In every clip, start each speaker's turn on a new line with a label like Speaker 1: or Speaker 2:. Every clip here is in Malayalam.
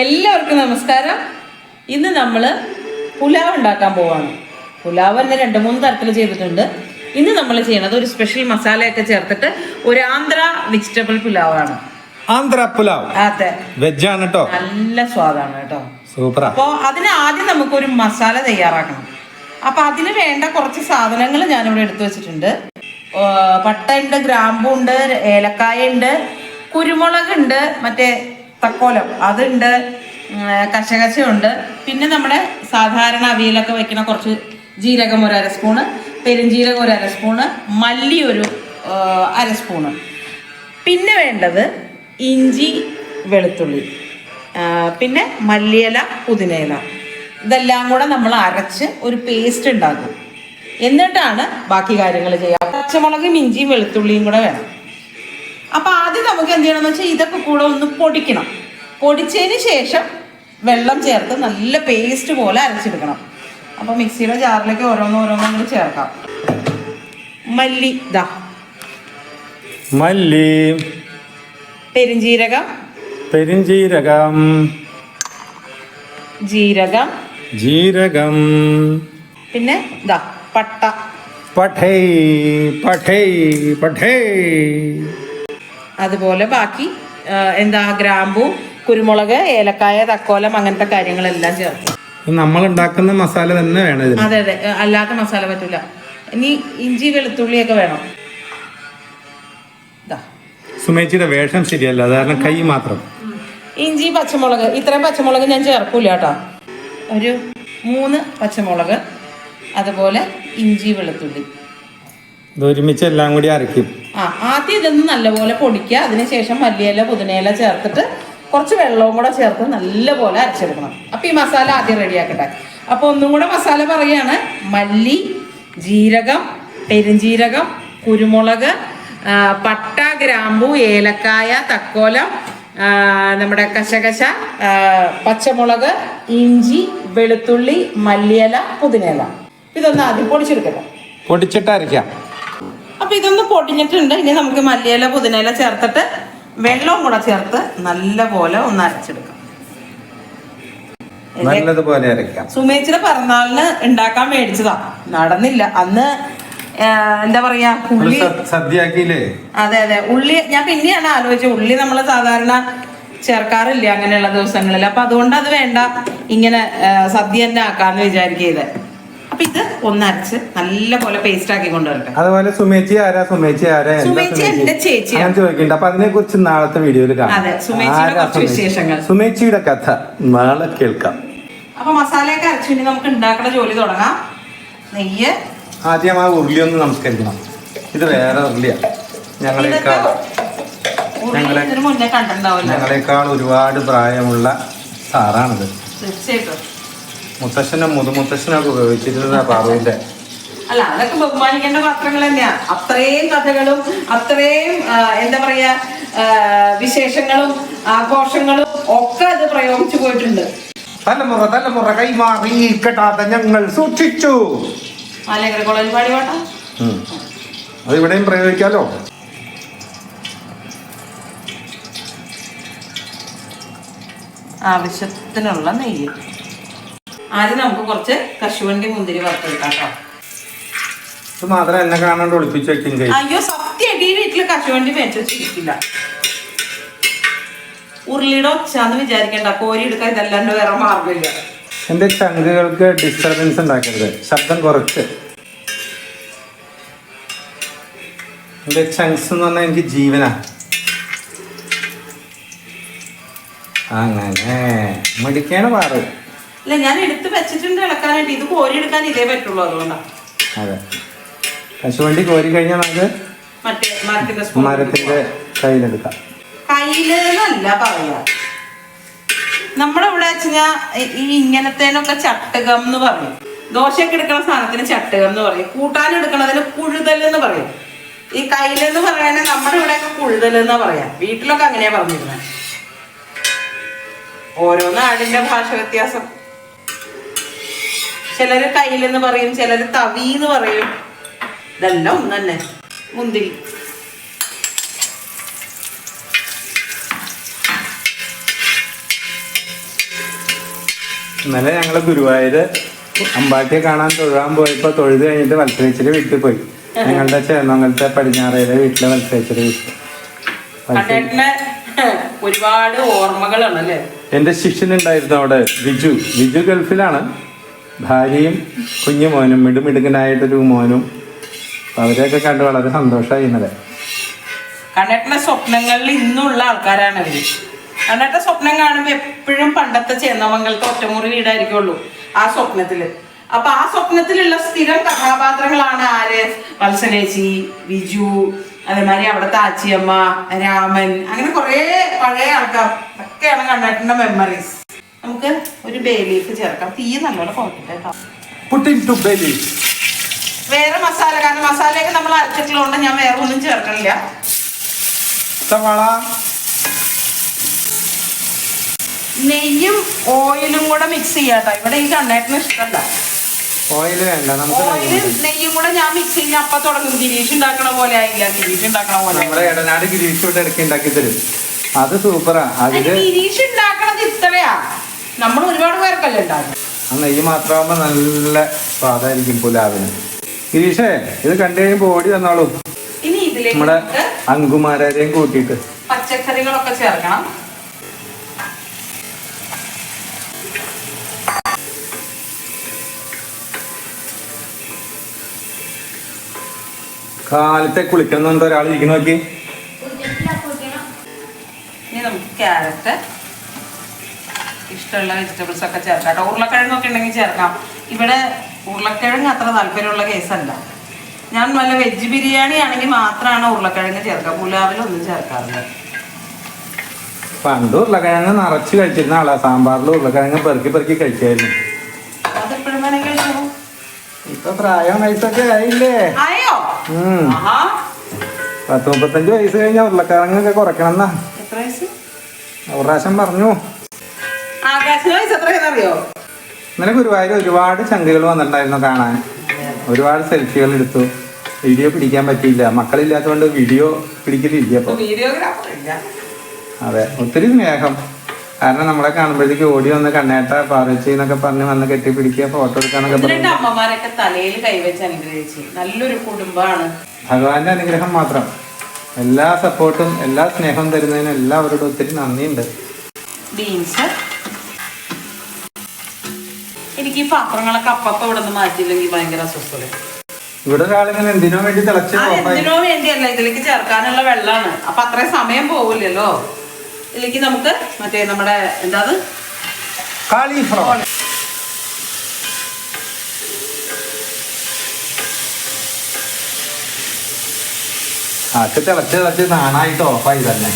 Speaker 1: എല്ലാവർക്കും നമസ്കാരം. ഇന്ന് നമ്മൾ പുലാവ് ഉണ്ടാക്കാൻ പോവാണ്. പുലാവ് തന്നെ രണ്ട് മൂന്ന് തരത്തിൽ ചെയ്തിട്ടുണ്ട്. ഇന്ന് നമ്മൾ ചെയ്യണത് ഒരു സ്പെഷ്യൽ മസാലയൊക്കെ ചേർത്തിട്ട് ഒരു ആന്ധ്ര വെജിറ്റബിൾ പുലാവാണ്.
Speaker 2: ആന്ധ്ര പുലാവ്.
Speaker 1: അതെ.
Speaker 2: വെജ് ആണ് കേട്ടോ
Speaker 1: നല്ല സ്വാദാണ് കേട്ടോ.
Speaker 2: സൂപ്പർ
Speaker 1: അപ്പോൾ അതിന് ആദ്യം നമുക്ക് ഒരു മസാല തയ്യാറാക്കണം. അപ്പൊ അതിന് വേണ്ട കുറച്ച് സാധനങ്ങൾ ഞാനിവിടെ എടുത്തു വെച്ചിട്ടുണ്ട്. പട്ടയുണ്ട് ഗ്രാമ്പുണ്ട് ഏലക്കായ ഉണ്ട് കുരുമുളക് ഉണ്ട് മറ്റേ തക്കോലം. അതുണ്ട് കശകശയുണ്ട്. പിന്നെ നമ്മുടെ സാധാരണ അവിയലൊക്കെ വയ്ക്കുന്ന കുറച്ച് ജീരകം ഒരു അര സ്പൂണ് പെരുംജീരകം ഒരു അര സ്പൂണ് മല്ലി ഒരു അര സ്പൂണ്. പിന്നെ വേണ്ടത് ഇഞ്ചി വെളുത്തുള്ളി. പിന്നെ മല്ലിയില പുതിനയില. ഇതെല്ലാം കൂടെ നമ്മൾ അരച്ച് ഒരു പേസ്റ്റ് ഉണ്ടാക്കും. എന്നിട്ടാണ് ബാക്കി കാര്യങ്ങൾ ചെയ്യുക. പച്ചമുളകും ഇഞ്ചിയും വെളുത്തുള്ളിയും കൂടെ വേണം. അപ്പോൾ ആദ്യം നമുക്ക് എന്ത് ചെയ്യണമെന്ന് വെച്ചാൽ ഇതൊക്കെ കൂടെ ഒന്ന് പൊടിക്കണം. പൊടിച്ചതിന് ശേഷം വെള്ളം ചേർത്ത് നല്ല പേസ്റ്റ് പോലെ അരച്ചെടുക്കണം. അപ്പോൾ മിക്സിയുടെ ജാറിലേക്ക് ഓരോന്നും ഓരോന്നും കൂടി ചേർക്കാം. മല്ലി ഇതാ
Speaker 2: മല്ലി.
Speaker 1: പെരിഞ്ജീരകം.
Speaker 2: പെരിഞ്ജീരകം.
Speaker 1: ജീരകം.
Speaker 2: ജീരകം.
Speaker 1: പിന്നെ ഇതാ പട്ട.
Speaker 2: പഠേ പഠേ പഠേ
Speaker 1: അതുപോലെ ബാക്കി എന്താ ഗ്രാമ്പു കുരുമുളക് ഏലക്കായ തക്കോലം അങ്ങനത്തെ കാര്യങ്ങളെല്ലാം ചേർക്കും.
Speaker 2: നമ്മൾ ഉണ്ടാക്കുന്ന മസാല തന്നെ വേണം
Speaker 1: അതെ അതെ അല്ലാത്ത മസാല പറ്റൂല. ഇനി ഇഞ്ചി വെളുത്തുള്ളിയൊക്കെ വേണം.
Speaker 2: സുമേച്ചിയുടെ വേഷം ശരിയല്ല കാരണം കൈ മാത്രം.
Speaker 1: ഇഞ്ചി പച്ചമുളക് ഇത്രയും പച്ചമുളക് ഞാൻ ചേർക്കൂല കേട്ടോ. ഒരു മൂന്ന് പച്ചമുളക് അതുപോലെ ഇഞ്ചി വെളുത്തുള്ളി.
Speaker 2: ഒരുമിച്ച് എല്ലാം കൂടി അരയ്ക്കും.
Speaker 1: ആ ആദ്യം ഇതൊന്ന് നല്ലപോലെ പൊടിക്കുക. അതിനുശേഷം മല്ലിയില പുതിനയില ചേർത്തിട്ട് കുറച്ച് വെള്ളവും കൂടെ ചേർത്ത് നല്ലപോലെ അരച്ചെടുക്കണം. അപ്പോൾ ഈ മസാല ആദ്യം റെഡിയാക്കട്ടെ. അപ്പോൾ ഒന്നും കൂടെ മസാല പറയാണ്. മല്ലി ജീരകം പെരുംജീരകം കുരുമുളക് പട്ട ഗ്രാമ്പു ഏലക്കായ തക്കോലം നമ്മുടെ കശകശ പച്ചമുളക് ഇഞ്ചി വെളുത്തുള്ളി മല്ലിയില പുതിനയില. ഇതൊന്ന് ആദ്യം പൊടിച്ചെടുക്കട്ടെ.
Speaker 2: പൊടിച്ചിട്ട് അരയ്ക്കാം.
Speaker 1: അപ്പൊ ഇതൊന്ന് പൊടിഞ്ഞിട്ടുണ്ട്. ഇനി നമുക്ക് മല്ലിയില പുതിനയില ചേർത്തിട്ട് വെള്ളവും കൂടെ ചേർത്ത് നല്ലപോലെ ഒന്ന് അരച്ചെടുക്കാം.
Speaker 2: നല്ലതുപോലെ അരയ്ക്കാം
Speaker 1: സുമേച്ചിയുടെ പിറന്നാളിന് ഉണ്ടാക്കാൻ മേടിച്ചതാ. നടന്നില്ല. അന്ന് എന്താ പറയാ ഉള്ളി
Speaker 2: സദ്യയാക്കിയില്ലേ?
Speaker 1: അതെ അതെ. ഉള്ളി ഞാൻ പിന്നെയാണ് ആലോചിച്ചത്. ഉള്ളി നമ്മൾ സാധാരണ ചേർക്കാറില്ല അങ്ങനെയുള്ള ദിവസങ്ങളിൽ. അപ്പൊ അതുകൊണ്ട് അത് വേണ്ട. ഇങ്ങനെ സദ്യ തന്നെ ആക്കാന്ന് വിചാരിക്കുന്നത് അപ്പൊ ഇത് ഒന്നരച്ച് നല്ല പോലെ പേസ്റ്റ് ആക്കി കൊണ്ടുവരട്ടെ.
Speaker 2: അതുപോലെ സുമേച്ചി ആരാ? സുമേച്ചി ആരാ?
Speaker 1: സുമേച്ചി എന്റെ ചേച്ചി
Speaker 2: ഞാൻ ചോദിക്കണ്ട. അപ്പൊ അതിനെ കുറിച്ച് നാളത്തെ വീഡിയോയിൽ
Speaker 1: കാണാം. വിശേഷങ്ങൾ.
Speaker 2: സുമേച്ചിയുടെ കഥ നാളെ കേൾക്കാം.
Speaker 1: അപ്പൊ മസാലയൊക്കെ അരച്ചു ഇനി നമുക്ക് ഉണ്ടാക്കുന്ന ജോലി തുടങ്ങാം. നെയ്യ്.
Speaker 2: ആദ്യം ആ ഉരുളി ഒന്ന് നമസ്കരിക്കണം. ഇത് വേറെ ഉരുളിയാ. ഞങ്ങളെക്കാൾ ഞങ്ങളെ- ഞങ്ങളെക്കാൾ ഒരുപാട് പ്രായമുള്ള സാറാണിത്.
Speaker 1: തീർച്ചയായിട്ടും.
Speaker 2: മുത്തശ്ശനും മുതുമുത്തശ്ശനൊക്കെ ഉപയോഗിച്ചിരുന്ന പാറുവിന്റെ.
Speaker 1: അല്ല അതൊക്കെ ബഹുമാനിക്കേണ്ട പാത്രങ്ങൾ തന്നെയാ. അത്രയും കഥകളും അത്രയും എന്താ പറയാ വിശേഷങ്ങളും ആഘോഷങ്ങളും ഒക്കെ അത് പ്രയോഗിച്ചു പോയിട്ടുണ്ട്.
Speaker 2: തലമുറ തലമുറ കൈമാറി കെട്ടാതെ ഞങ്ങൾ സൂക്ഷിച്ചു.
Speaker 1: ആലങ്കര കോളേജ്
Speaker 2: അത് ഇവിടെയും പ്രയോഗിക്കാലോ?
Speaker 1: ആവശ്യത്തിനുള്ള നെയ്യ്. ആദ്യം നമുക്ക് കുറച്ച് കശുവണ്ടി മുന്തിരി വറുത്തെടുക്കാം കേട്ടോ
Speaker 2: ഇത് മാത്രം എന്നെ കാണാണ്ട് ഒളിപ്പിച്ച് വെക്കും
Speaker 1: അയ്യോ സത്യമായിട്ട് ഈ വീട്ടിൽ കശുവണ്ടി മേടിച്ചു വെച്ചിരിക്കില്ല ഉരുളിയുടെ ഒച്ചാന്ന് വിചാരിക്കണ്ട. കോരി എടുക്കാൻ ഇതല്ലാണ്ട് വേറെ മാർഗമില്ല
Speaker 2: എന്റെ ചങ്കുകൾക്ക് ഡിസ്റ്റർബൻസ് ഉണ്ടാക്കരുത്. ശബ്ദം കുറച്ച്. എന്റെ ചങ്സ് എന്ന് പറഞ്ഞാൽ എനിക്ക് ജീവനാ. അങ്ങനെ. മടിക്കാണ് പാറ്
Speaker 1: അല്ല ഞാൻ എടുത്ത് വെച്ചിട്ടുണ്ട് ഇളക്കാനായിട്ട്. ഇത് കോരി എടുക്കാൻ ഇതേ പറ്റുള്ളൂ അതുകൊണ്ടാണ്
Speaker 2: അതെ. കശുവണ്ടി കോരി കഴിഞ്ഞാൽ നമുക്ക്
Speaker 1: മരത്തിന്റെ
Speaker 2: കയ്യിലെടുക്കാം.
Speaker 1: കയ്യിലെന്നല്ല പറയാ. നമ്മുടെ ഇവിടെ വെച്ചാൽ ഈ ഇങ്ങനത്തേനൊക്കെ ചട്ടകം എന്ന് പറയും. ദോശയൊക്കെ എടുക്കുന്ന സാധനത്തിന് ചട്ടകം എന്ന് പറയും. കൂട്ടാൻ എടുക്കണതിന് കുഴുതൽ എന്ന് പറയും. ഈ കയ്യിലെന്ന് പറയാനെ നമ്മുടെ ഇവിടെയൊക്കെ കുഴുതൽ എന്നാ പറയാ. വീട്ടിലൊക്കെ അങ്ങനെയാ പറഞ്ഞിരുന്നത് ഓരോന്ന് ആടിന്റെ ഭാഷ വ്യത്യാസം. ചിലര് കയ്യിലെന്ന് പറയും ചിലര് തവി എന്ന് പറയും. ഇതെല്ലാം ഒന്ന് തന്നെ. മുന്തിരി.
Speaker 2: ഇന്നലെ ഞങ്ങൾ ഗുരുവായൂര് അമ്പാട്ടിയെ കാണാൻ തൊഴാൻ പോയപ്പോ തൊഴുത് കഴിഞ്ഞിട്ട് മത്സരിച്ചിട്ട് വീട്ടിൽ പോയി. ഞങ്ങളുടെ ചേന്നമംഗലത്തെ പടിഞ്ഞാറയിലെ വീട്ടിലെ മത്സരിച്ചിട്ട് വീട്ടിൽ
Speaker 1: ഒരുപാട് ഓർമ്മകളാണ് അല്ലേ?
Speaker 2: ശിഷ്യൻ ഉണ്ടായിരുന്നു അവിടെ വിജു. വിജു ഗൾഫിലാണ്. ഭാര്യയും കുഞ്ഞു മോനും മിടുമിടുക്കനായിട്ടൊരു മോനും അവരെയൊക്കെ കണ്ട് വളരെ സന്തോഷമായി ഇന്നലെ.
Speaker 1: കണ്ണേട്ടന്റെ സ്വപ്നങ്ങളിൽ ഇന്നുള്ള ആൾക്കാരാണ് അവർ. കണ്ണേട്ട സ്വപ്നം കാണുമ്പോ എപ്പോഴും പണ്ടത്തെ ചേന്നമംഗലത്തെ ഒറ്റമുറി വീടായിരിക്കുള്ളൂ ആ സ്വപ്നത്തിൽ. അപ്പൊ ആ സ്വപ്നത്തിലുള്ള സ്ഥിരം കഥാപാത്രങ്ങളാണ് ആര്? വത്സലേച്ചി വിജു അതേമാതിരി അവിടുത്തെ ആച്ചിയമ്മ രാമൻ അങ്ങനെ കുറെ പഴയ ആൾക്കാർ. ഒക്കെയാണ് കണ്ണേട്ടന്റെ മെമ്മറീസ് നമുക്ക് ഒരു ബേ ലീഫ് ചേർക്കാം. തീ നല്ലോണം പോകട്ടെ കേട്ടോ.
Speaker 2: പുട്ടിൻ ടു ബെലി
Speaker 1: വേറെ മസാല കാരണം മസാലയൊക്കെ നമ്മൾ അരച്ചിട്ടുള്ളതുകൊണ്ട് ഞാൻ വേറെ ഒന്നും ചേർക്കണില്ല.
Speaker 2: സവാള.
Speaker 1: നെയ്യും ഓയിലും കൂടെ മിക്സ് ചെയ്യാട്ടോ ഇവിടെ ഈ അണ്ണേറ്റിന് ഇഷ്ടമല്ല.
Speaker 2: ഓയിൽ വേണ്ട നമുക്ക്
Speaker 1: ഓയിലും നെയ്യും കൂടെ ഞാൻ മിക്സ് ചെയ്യുന്ന അപ്പൊ തുടങ്ങും. ഗിരീഷ് ഉണ്ടാക്കണ പോലെ ആയില്ല. ഗിരീഷ് ഉണ്ടാക്കണ പോലെ
Speaker 2: നമ്മുടെ ഇടനാട് ഗിരീഷ് ഇവിടെ ഇടയ്ക്ക് ഉണ്ടാക്കി തരും. അത് സൂപ്പറാ അതിൽ
Speaker 1: ഗിരീഷ് ഉണ്ടാക്കണത് ഇത്രയാ. നമ്മൾ ഒരുപാട് പേർക്കല്ലേ ഉണ്ടാകും
Speaker 2: ആ നെയ്യ് മാത്രമാകുമ്പോ നല്ല സ്വാദായിരിക്കും പുലാവിന്. ഗിരീഷേ ഇത് കണ്ടു കഴിയുമ്പോ ഓടി വന്നോളൂ.
Speaker 1: ഇനി ഇതിലേക്ക്
Speaker 2: നമ്മുടെ അങ്കുമാരെയും കൂട്ടിയിട്ട്.
Speaker 1: പച്ചക്കറികളൊക്കെ ചേർക്കണം.
Speaker 2: കാലത്തെ കുളിക്കണമെന്നുണ്ട് ഒരാൾ ഇരിക്കുന്ന നോക്കി.
Speaker 1: ഇനി നമുക്ക് ക്യാരറ്റ് ഇഷ്ടമുള്ള വെജിറ്റബിൾസ് ഒക്കെ ചേർക്കാം കേട്ടോ. ഉരുളക്കിഴങ്ങൊക്കെ ഉണ്ടെങ്കിൽ ചേർക്കാം. ഇവിടെ ഉരുളക്കിഴങ്ങ് അത്ര താല്പര്യമുള്ള കേസല്ല ഞാൻ നല്ല വെജ് ബിരിയാണി ആണെങ്കിൽ മാത്രമാണ് ഉരുളക്കിഴങ്ങ് ചേർക്കുക. പുലാവിലൊന്നും ചേർക്കാറില്ല.
Speaker 2: പണ്ട് ഉരുളക്കിഴങ്ങ് നിറച്ച് കഴിച്ചിരുന്ന ആളാ. സാമ്പാറിൽ ഉരുളക്കിഴങ്ങ് പെറുക്കി പെറുക്കി കഴിച്ചായിരുന്നു
Speaker 1: അതെപ്പോഴും വേണമെങ്കിൽ കഴിച്ചോളൂ.
Speaker 2: ഇപ്പൊ പ്രായം വയസ്സൊക്കെ ആയില്ലേ?
Speaker 1: ആയോ?
Speaker 2: പത്ത് മുപ്പത്തഞ്ച് വയസ്സ് കഴിഞ്ഞാൽ ഉരുളക്കിഴങ്ങൊക്കെ കുറയ്ക്കണം എന്നാ. ഒരു പ്രാവശ്യം പറഞ്ഞു.
Speaker 1: എത്രയാണെന്നറിയോ
Speaker 2: ഇന്നലെ ഗുരുവായൂർ ഒരുപാട് ചങ്കുകൾ വന്നിട്ടുണ്ടായിരുന്നു കാണാൻ. ഒരുപാട് സെൽഫികൾ എടുത്തു. വീഡിയോ പിടിക്കാൻ പറ്റിയില്ല. മക്കളില്ലാത്തതുകൊണ്ട് വീഡിയോ പിടിക്കലില്ല
Speaker 1: അപ്പോൾ
Speaker 2: അതെ ഒത്തിരി സ്നേഹം. കാരണം നമ്മളെ കാണുമ്പോഴത്തേക്ക് ഓടി വന്ന് കണ്ണേട്ട പാറച്ചി എന്നൊക്കെ പറഞ്ഞ് വന്ന് കെട്ടിപ്പിടിക്കുക ഫോട്ടോ
Speaker 1: എടുക്കാനൊക്കെ
Speaker 2: പറഞ്ഞു
Speaker 1: അമ്മമാരൊക്കെ തലയിൽ കൈവച്ച് അനുഗ്രഹിച്ച്. നല്ലൊരു കുടുംബമാണ്.
Speaker 2: ഭഗവാന്റെ അനുഗ്രഹം മാത്രം. എല്ലാ സപ്പോർട്ടും എല്ലാ സ്നേഹവും തരുന്നതിനും എല്ലാവരോടും ഒത്തിരി നന്ദിയുണ്ട്.
Speaker 1: ബീൻസ് എനിക്ക് ഈ പാത്രങ്ങളൊക്കെ അപ്പപ്പ ഇവിടെ നിന്ന് മാറ്റിയില്ലെങ്കിൽ ഭയങ്കര അസ്വസ്ഥത
Speaker 2: ഇവിടെ ഒരാളിങ്ങനെ എന്തിനോ വേണ്ടി തിളച്ച്
Speaker 1: എന്തിനോ വേണ്ടിയല്ല ഇതിലേക്ക് ചേർക്കാനുള്ള വെള്ളമാണ്. അപ്പൊ അത്രയും സമയം പോവില്ലല്ലോ. ഇതിലേക്ക് നമുക്ക് മറ്റേ നമ്മുടെ എന്താ അത്
Speaker 2: കാളിഫ്ലവർ ആക്ക് തിളച്ച് തിളച്ച് നാണായിട്ട് ഓഫായി തന്നെ.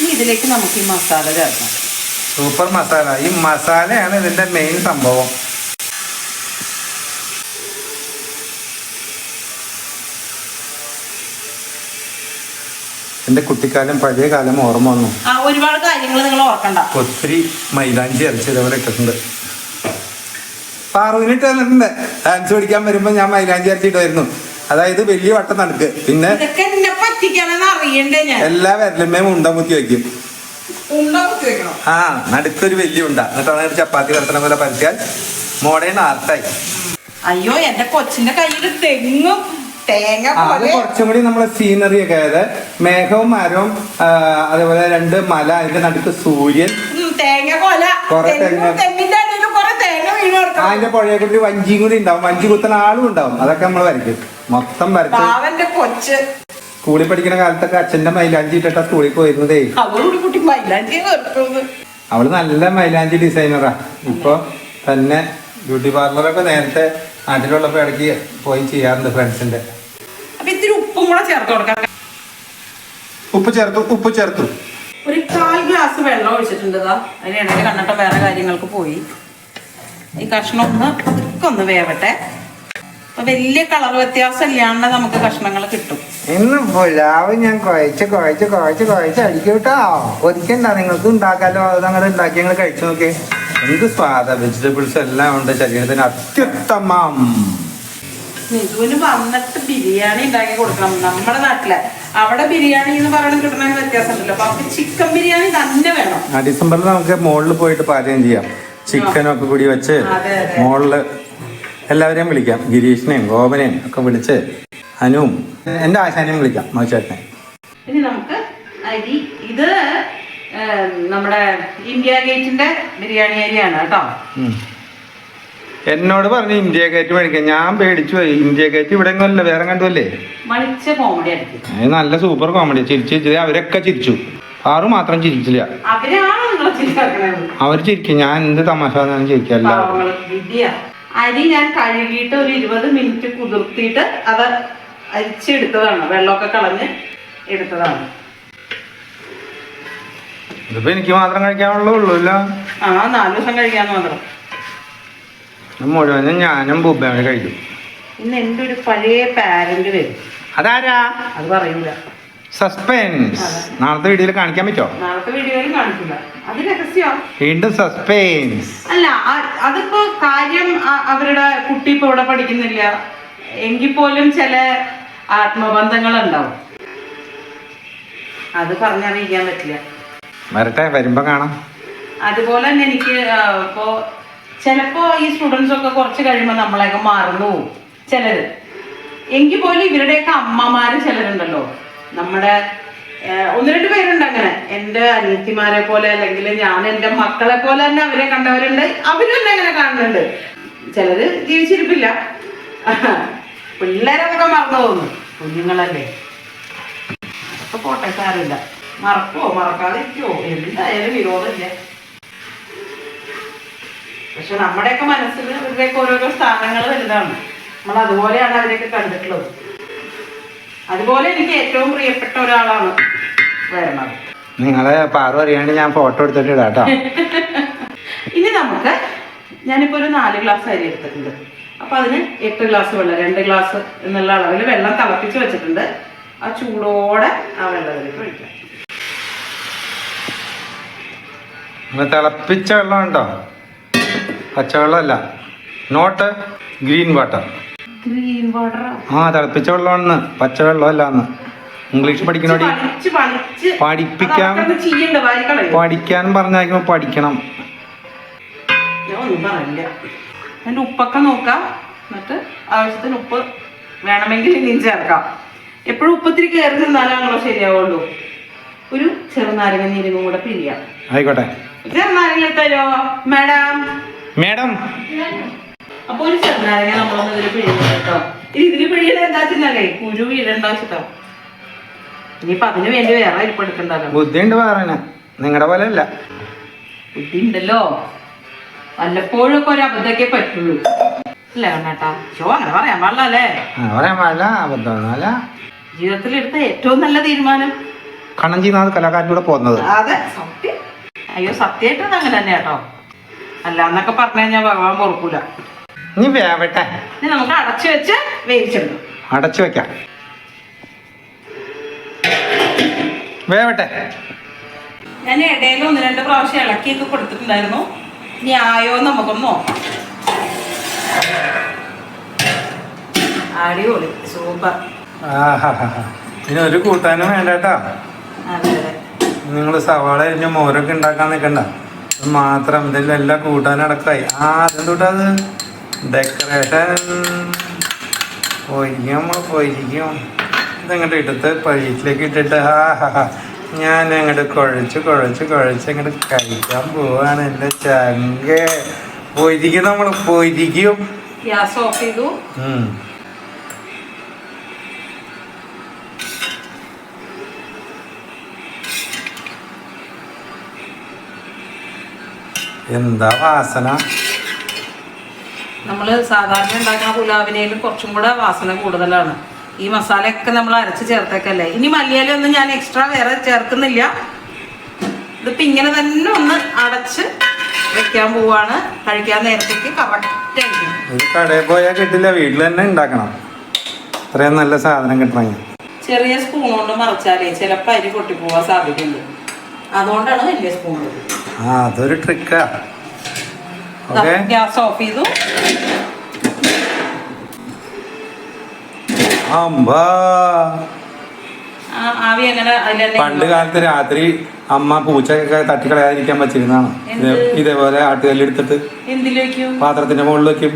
Speaker 1: ഇനി ഇതിലേക്ക് നമുക്ക് ഈ മസാല ചേർക്കാം.
Speaker 2: സൂപ്പർ മസാല. ഈ മസാലയാണ് ഇതിന്റെ മെയിൻ സംഭവം. എന്റെ കുട്ടിക്കാലം പഴയ കാലം ഓർമ്മ വന്നു.
Speaker 1: ഒരുപാട് കാര്യങ്ങൾ നിങ്ങൾ ഓർക്കണ്ട.
Speaker 2: ഒത്തിരി മൈലാഞ്ചി അരച്ച് ഇതേപോലെ ഇട്ടിട്ടുണ്ട്. പാറുവിന് ഡാൻസ് പഠിക്കാൻ വരുമ്പോ ഞാൻ മൈലാഞ്ചി അരച്ചിട്ടായിരുന്നു അതായത് വലിയ വട്ടം നടക്ക്. പിന്നെ എല്ലാ വിരലുമേ ഉണ്ട
Speaker 1: വയ്ക്കും. കുത്തി
Speaker 2: ആ നടുക്കൊരു വലിയ ഉണ്ട. എന്നിട്ട് അതൊരു ചപ്പാത്തി വരത്തണ പോലെ പരത്തിയാൽ മോഡേൺ ആർട്ടായി.
Speaker 1: അയ്യോ എന്റെ കൊച്ചിന്റെ കയ്യിൽ തെങ്ങും
Speaker 2: അത് കുറച്ചും കൂടി നമ്മളെ സീനറി ഒക്കെ അതായത് മേഘവും മരവും അതേപോലെ രണ്ട് മല അതിന്റെ നടുക്ക് സൂര്യൻ. കുറെ
Speaker 1: തെങ്ങും
Speaker 2: അതിന്റെ പുഴയെ കൂടി വഞ്ചിയും കൂടി ഉണ്ടാവും. വഞ്ചി കുത്തുന്ന ആളും ഉണ്ടാവും. അതൊക്കെ നമ്മൾ വരയ്ക്കും. മൊത്തം വരച്ച് സ്കൂളിൽ പഠിക്കുന്ന കാലത്തൊക്കെ അച്ഛന്റെ മൈലാഞ്ചി ഇട്ടിട്ടാ സ്കൂളിൽ പോയിരുന്നതേ. അവൾ നല്ല മൈലാഞ്ചി ഡിസൈനറാ. ഇപ്പൊ തന്നെ ബ്യൂട്ടി പാർലറൊക്കെ നേരത്തെ നാട്ടിലുള്ളപ്പോ ഇടയ്ക്ക് പോയി ചെയ്യാറുണ്ട് ഫ്രണ്ട്സിന്റെ
Speaker 1: ഉപ്പും കൂടെ ചേർത്ത് കൊടുക്കാം.
Speaker 2: ഉപ്പ് ചേർത്തു ഉപ്പ് ചേർത്തു.
Speaker 1: ഒരു കാൽ ഗ്ലാസ് വെള്ളം ഒഴിച്ചിട്ടുണ്ട്. അതിനിടയിൽ കണ്ടിട്ട് വേറെ കാര്യങ്ങൾക്ക് പോയി. ഈ കഷ്ണം ഒന്ന് ഒന്ന് വേവട്ടെ. വലിയ കളർ വ്യത്യാസം ഇല്ലാണ്ട് നമുക്ക് കഷ്ണങ്ങൾ കിട്ടും.
Speaker 2: ഇന്ന് പുലാവ് ഞാൻ കുഴച്ച് കുഴച്ച് കുഴച്ച് കുഴച്ച് അടിക്കും കേട്ടോ. ഒരിക്കണ്ട നിങ്ങൾക്ക് ഉണ്ടാക്കാലോ? അത് അങ്ങനെ ഉണ്ടാക്കി ഞങ്ങൾ കഴിച്ചു നോക്കിയേ എന്ത് സ്വാദ വെജിറ്റബിൾസ് എല്ലാം ഉണ്ട് ശരീരത്തിന് അത്യുത്തമം.
Speaker 1: നിധുവിന് വന്നിട്ട് ബിരിയാണി ഉണ്ടാക്കി കൊടുക്കണം. നമ്മുടെ നാട്ടിലെ അവിടെ ബിരിയാണി എന്ന് പറയുന്നത് കിട്ടണതിന് വ്യത്യാസം ഉണ്ടല്ലോ അപ്പൊ അവർക്ക് ചിക്കൻ ബിരിയാണി തന്നെ വേണം.
Speaker 2: ആ ഡിസംബറിൽ നമുക്ക് മുകളിൽ പോയിട്ട് പാചകം ചെയ്യാം. ചിക്കനൊക്കെ കൂടി വെച്ച്
Speaker 1: അതെ, അതെ.
Speaker 2: മോളിൽ എല്ലാവരെയും വിളിക്കാം. ഗിരീഷിനെയും ഗോപനെയും ഒക്കെ വിളിച്ച് അനുവും എന്റെ ആശാനെയും വിളിക്കാം മൗചേട്ടനെ
Speaker 1: ഇനി നമുക്ക് അരി ഇത് നമ്മുടെ ഇന്ത്യ ഗേറ്റിന്റെ ബിരിയാണി അരിയാണ് കേട്ടോ.
Speaker 2: എന്നോട് പറഞ്ഞു ഇന്ത്യ ഗേറ്റ് മേടിക്കാൻ. ഞാൻ പേടിച്ചു പോയി. ഇന്ത്യ ഗേറ്റ് ഇവിടെ അല്ല വേറെ കണ്ടുമല്ലേ
Speaker 1: മണിച്ച കോമഡി
Speaker 2: അത് നല്ല സൂപ്പർ കോമഡി ചിരിച്ചു ചിരിച്ചത് അവരൊക്കെ ചിരിച്ചു. ആറു മാത്രം ചിരിച്ചില്ല. അവർ ചിരിക്കും. ഞാൻ എന്ത് തമാശ ഞാൻ
Speaker 1: അരി ഞാൻ കഴുകിയിട്ട് ഒരു ഇരുപത് മിനിറ്റ് കുതിർത്തിയിട്ട് അത് അരിച്ചെടുത്തതാണ്. വെള്ളമൊക്കെ കളഞ്ഞ് എടുത്തതാണ്.
Speaker 2: ഇതിപ്പോ എനിക്ക് മാത്രം കഴിക്കാനുള്ളൂ
Speaker 1: ആ നാല് ദിവസം കഴിക്കാന്ന് മാത്രം.
Speaker 2: മുഴുവനും ഞാനും ബുബയും കഴിക്കും.
Speaker 1: ഇന്ന് എന്റെ ഒരു പഴയ പാരന്റ് വരും.
Speaker 2: അതാരാ?
Speaker 1: അത് പറയൂല.
Speaker 2: സസ്പെൻസ് നാളത്തെ വീഡിയോയിൽ കാണിക്കാൻ പറ്റോ
Speaker 1: നാളത്തെ വീഡിയോയിൽ കാണിക്കില്ല. അത് രഹസ്യം
Speaker 2: വീണ്ടും സസ്പെൻസ്
Speaker 1: അല്ല അതിപ്പോ കാര്യം അവരുടെ കുട്ടി ഇപ്പൊ ഇവിടെ പഠിക്കുന്നില്ല. എങ്കിൽ പോലും ചില ആത്മബന്ധങ്ങൾ ഉണ്ടാവും അത് പറഞ്ഞറിയിക്കാൻ പറ്റില്ല.
Speaker 2: വരട്ടെ വരുമ്പോ കാണാം.
Speaker 1: അതുപോലെ തന്നെ എനിക്ക് ഇപ്പോ ചിലപ്പോ ഈ സ്റ്റുഡൻസ് ഒക്കെ കുറച്ച് കഴിയുമ്പോൾ നമ്മളെയൊക്കെ മാറുന്നു. ചിലര്. എങ്കിൽ പോലും ഇവരുടെയൊക്കെ അമ്മമാര് ചിലരുണ്ടല്ലോ. നമ്മുടെ ഒന്ന് രണ്ട് പേരുണ്ട് അങ്ങനെ. എന്റെ അനിയത്തിമാരെ പോലെ അല്ലെങ്കിൽ ഞാൻ എന്റെ മക്കളെ പോലെ തന്നെ അവരെ കണ്ടവരുണ്ട്. അവരും എന്നെ അങ്ങനെ കാണുന്നുണ്ട്. ചിലര് ജീവിച്ചിരിപ്പില്ല. പിള്ളേരതൊക്കെ മറന്നു പോകുന്നു. കുഞ്ഞുങ്ങളല്ലേ. അപ്പൊ പോട്ടെ സാരമില്ല. മറക്കോ മറക്കാതിരിക്കോ എന്തായാലും വിരോധമില്ല. പക്ഷെ നമ്മുടെയൊക്കെ മനസ്സിൽ ഇവരുടെയൊക്കെ ഓരോരോ സ്ഥാനങ്ങൾ വലുതാണ്. നമ്മൾ അതുപോലെയാണ് അവരെയൊക്കെ കണ്ടിട്ടുള്ളത്. അതുപോലെ എനിക്ക് ഏറ്റവും പ്രിയപ്പെട്ട ഒരാളാണ് വരണത്
Speaker 2: നിങ്ങളെ പാറു അറിയാണ്ട് ഞാൻ ഫോട്ടോ എടുത്തിട്ട് ഇടാം കേട്ടോ
Speaker 1: ഇനി നമുക്ക് ഞാനിപ്പോൾ ഒരു നാല് ഗ്ലാസ് അരി എടുത്തിട്ടുണ്ട്. അപ്പൊ അതിന് എട്ട് ഗ്ലാസ് വെള്ളം രണ്ട് ഗ്ലാസ് എന്നുള്ള അളവിൽ വെള്ളം തിളപ്പിച്ച് വെച്ചിട്ടുണ്ട്. ആ ചൂടോടെ ആ വെള്ളത്തിലേക്ക് ഒഴിക്കാം.
Speaker 2: തിളപ്പിച്ച വെള്ളം ഉണ്ടോ? പച്ചവെള്ളമല്ല. നോട്ട് ഗ്രീൻ വാട്ടർ ആ തിളപ്പിച്ച വെള്ളമാണ് പച്ചവെള്ളമല്ല അല്ലാന്ന് ഇംഗ്ലീഷ് പഠിക്കണോടി പഠിപ്പിക്കാൻ പഠിക്കാൻ പറഞ്ഞാൽ പഠിക്കണം.
Speaker 1: അതിന്റെ ഉപ്പൊക്കെ നോക്കാം. എന്നിട്ട് ആവശ്യത്തിന് ഉപ്പ് വേണമെങ്കിൽ ഇനിയും ചേർക്കാം. എപ്പോഴും ഉപ്പത്തിരി കയറി നിന്നാലാണല്ലോ ശരിയാവുള്ളൂ. ഒരു ചെറുനാരങ്ങ നീരും കൂടെ പിരിയാം
Speaker 2: ആയിക്കോട്ടെ.
Speaker 1: ചെറുനാരങ്ങ തരോ മാഡം?
Speaker 2: മാഡം.
Speaker 1: അപ്പൊ ഒരു ചെറുനാരങ്ങ നമ്മളൊന്നും ഇതിൽ പിഴിഞ്ഞു കേട്ടോ. ഇനി പിഴിയിൽ എന്താ വെച്ചാലേ കുരു വീഴണ്ട വെച്ചിട്ടോ ഇനിയിപ്പൊ അതിന് വേണ്ടി വേറെ ഇരിപ്പ് എടുക്കണ്ടല്ലോ.
Speaker 2: ബുദ്ധിയുണ്ട് പറയണേ. നിങ്ങളുടെ പോലെ അല്ല.
Speaker 1: ബുദ്ധി ഉണ്ടല്ലോ വല്ലപ്പോഴും ഒക്കെ ഒരു അബദ്ധമൊക്കെ പറ്റുള്ളൂ. അല്ലേ കണ്ണേട്ടാ ഷോ അങ്ങനെ പറയാൻ പാടില്ല അല്ലേ?
Speaker 2: ആ പറയാൻ പാടില്ല. അബദ്ധമൊന്നുമല്ല
Speaker 1: ജീവിതത്തിൽ എടുത്ത ഏറ്റവും നല്ല തീരുമാനം.
Speaker 2: കലാകാരനൂടെ പോകുന്നത്.
Speaker 1: അതെ സത്യം. അയ്യോ സത്യമായിട്ടും അങ്ങനെ തന്നെ കേട്ടോ അല്ലാന്നൊക്കെ പറഞ്ഞു കഴിഞ്ഞാൽ ഭഗവാൻ പൊറുക്കൂല.
Speaker 2: ഇനി വേവട്ടെ.
Speaker 1: ഇനി നമുക്ക് അടച്ചു വെച്ച് വേവിച്ചെടുക്കാം.
Speaker 2: അടച്ചു വെക്കാം. വേവട്ടെ.
Speaker 1: ഞാൻ ഇടയിൽ ഒന്ന് രണ്ട് പ്രാവശ്യം ഇളക്കിയൊക്കെ കൊടുത്തിട്ടുണ്ടായിരുന്നു. ഇനി ആയോ എന്ന് നമുക്കൊന്ന് നോക്കാം. അടിപൊളി. സൂപ്പർ.
Speaker 2: ഒരു കൂട്ടാനും വേണ്ട കേട്ടാ
Speaker 1: അതെ അതെ.
Speaker 2: നിങ്ങൾ സവാള അരിഞ്ഞ മോരൊക്കെ ഉണ്ടാക്കാൻ നിൽക്കണ്ട മാത്രം ഇതിലെല്ലാം കൂട്ടാനും കൂട്ടാനടക്കായി. ആ അതെന്തൂട്ടാ അത്? ഡെക്കറേഷൻ പൊരിക്കും നമ്മൾ പൊരിക്കും ഇതങ്ങോട്ട് എടുത്ത് പഴയത്തിലേക്ക് ഇട്ടിട്ട് ഹാ ഹാ ഹാ. ഞാൻ അങ്ങോട്ട് കുഴച്ച് കുഴച്ച് കുഴച്ച് അങ്ങോട്ട് കഴിക്കാൻ പോവാണ് എന്റെ ചങ്ക. പൊരിക്കും നമ്മൾ പൊരിക്കും
Speaker 1: ഗ്യാസ് ഓഫ് ചെയ്തു.
Speaker 2: ഉം. എന്താ വാസന?
Speaker 1: നമ്മൾ സാധാരണ ഉണ്ടാക്കുന്ന പുലാവിനേലും കുറച്ചും കൂടെ വാസന കൂടുതലാണ്. ഈ മസാലയൊക്കെ നമ്മൾ അരച്ച് ചേർത്തേക്കല്ലേ? ഇനി മല്ലിയാലൊന്നും ഞാൻ എക്സ്ട്രാ വേറെ ചേർക്കുന്നില്ല. ഇതിപ്പോ ഇങ്ങനെ തന്നെ ഒന്ന് അടച്ച് വെക്കാൻ പോവാണ്. കഴിക്കാൻ നേരത്തേക്ക് കറക്റ്റ് ആയിരിക്കും.
Speaker 2: ഇത് കടയിൽ പോയാൽ കിട്ടില്ല. വീട്ടിൽ തന്നെ ഉണ്ടാക്കണം. ഇത്രയും നല്ല സാധനം കിട്ടണമെങ്കിൽ.
Speaker 1: ചെറിയ സ്പൂൺ കൊണ്ട് മറിച്ചാലേ ചിലപ്പോൾ അരി പൊട്ടിപ്പോവാൻ സാധ്യതയുണ്ട് അതുകൊണ്ടാണ് വലിയ സ്പൂൺ
Speaker 2: ആ അതൊരു ട്രിക്കാ
Speaker 1: ഗ്യാസ് ഓഫ് ചെയ്തു.
Speaker 2: പണ്ട് കാലത്ത് രാത്രി അമ്മ പൂച്ചയൊക്കെ തട്ടിക്കളയാതിരിക്കാൻ വെച്ചിരുന്നതാണ് ഇത് ഇതേപോലെ ആട്ടുകല്ലെടുത്തിട്ട് പാത്രത്തിന്റെ മുകളിൽ വെക്കും.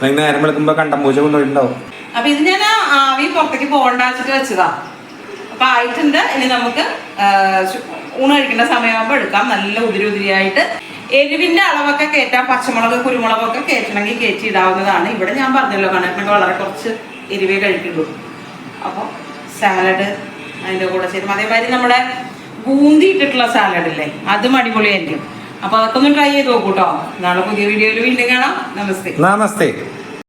Speaker 2: അല്ലെങ്കിൽ നേരം വിളിക്കുമ്പോ കണ്ടം പൂച്ച കൊണ്ടുപോയിട്ടുണ്ടാവും
Speaker 1: അപ്പൊ ഇത് ഞാൻ ആവി പുറത്തേക്ക് പോകണ്ട വെച്ചിട്ട് വെച്ചതാ. അപ്പൊ ആയിട്ടുണ്ട്. ഇനി നമുക്ക് ഊണ് കഴിക്കേണ്ട സമയമാകുമ്പോൾ എടുക്കാം. നല്ല ഉതിരി ഉതിരിയായിട്ട്. എരിവിന്റെ അളവൊക്കെ കയറ്റാം പച്ചമുളക് കുരുമുളകൊക്കെ കയറ്റണമെങ്കിൽ കയറ്റി ഇടാവുന്നതാണ് ഇവിടെ ഞാൻ പറഞ്ഞല്ലോ കണക്കിനൊക്കെ വളരെ കുറച്ച് എരിവേ കഴിക്കുള്ളൂ. അപ്പോൾ സാലഡ് അതിന്റെ കൂടെ ചേരും. അതേമാതിരി നമ്മുടെ ബൂന്തി ഇട്ടിട്ടുള്ള സാലഡ് ഇല്ലേ അതും അടിപൊളിയായിരിക്കും. അപ്പോൾ അതൊക്കെ ഒന്ന് ട്രൈ ചെയ്ത് നോക്കൂട്ടോ നാളെ പുതിയ വീഡിയോയിൽ വീണ്ടും കാണാം. നമസ്തേ.
Speaker 2: നമസ്തേ.